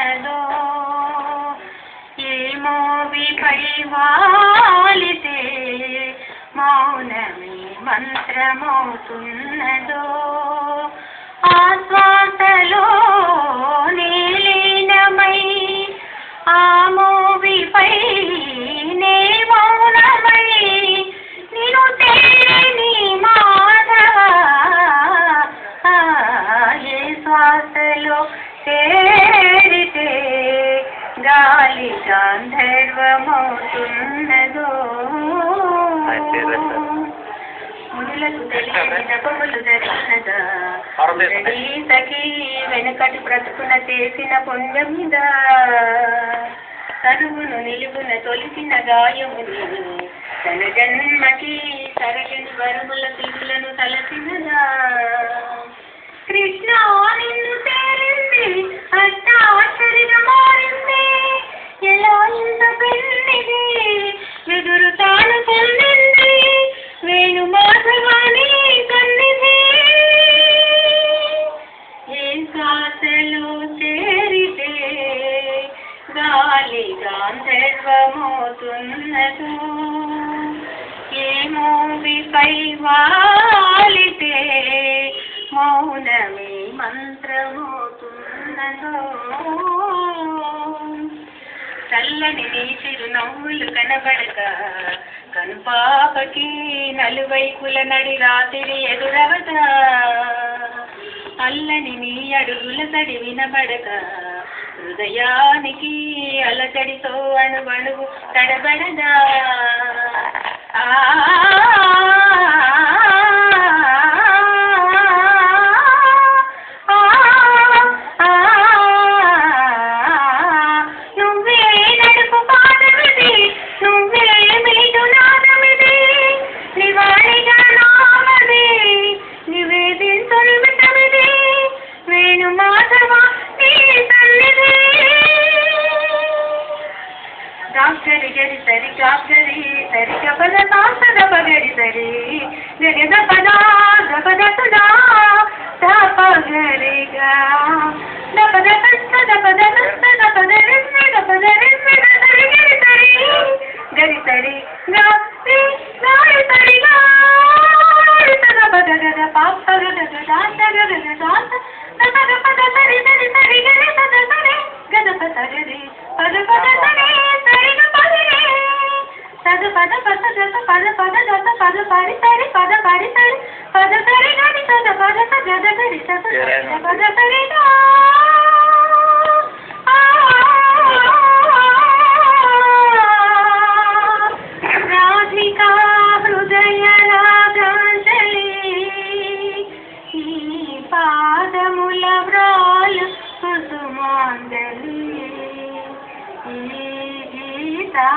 గాంధర్వమవుతున్నదో ఏమో విపై వాలితే మౌనమే మంత్రమవుతున్నదో? ఆశ్వాసలో గాలి గాంధర్వమవుతున్నదో. ముడులకు పరమేశ్వర. మురళీ సఖీ వెనుకటి బ్రతుకున చేసిన పుణ్యమిద. తనువును నిలువున తొలిసిన గాయముని తన జన్మకి సరగని వరముల పిల్లను తలసినదా. కృష్ణ ఎదురు తాను పొందింది వేణు మాధవాని సన్నిధి ఏ శ్వాసలో చేరితే గాలి గాంధర్వమవుతున్నదో ఏమో విపై వాలితే మౌనమే మంత్రమవుతున్నదో. చల్లని నీ చిరునవ్వులు కనబడక. కనుపాపకి నలువైపుల నడి రాత్రి ఎదురవదా అల్లని నీ అడుగుల తడి వినబడక. హృదయానికి అలచడితో అణువణువు తడబడదా ఆ ಬಗೆರಿ ಸರಿ ಕಾಕರಿ ಸರಿ ಗಪದ ಸಾಸದ ಬಗೆರಿ ಸರಿ ಗರಿ ದಪದ ದಪದ ಸದಾ ದಪ ಗರಿ ಗ ದಪದ ಕಷ್ಟ ದಪದ ಕಷ್ಟ ದಪದ ರಿಸ್ನ ದಪದ ರಿಸ್ನ ಗರಿ ಸರಿ ಗರಿ ಸರಿ ಗ సద పద పద దత పద పద దత పద పరి సరి పద పరి సరి పద సరి సద పద స గద గరి సద సద పద సరి గా. రాధికా హృదయ రాగాంజలి ఈ పాదముల వ్రాలు కుసుమాంజలి ఈ గీతా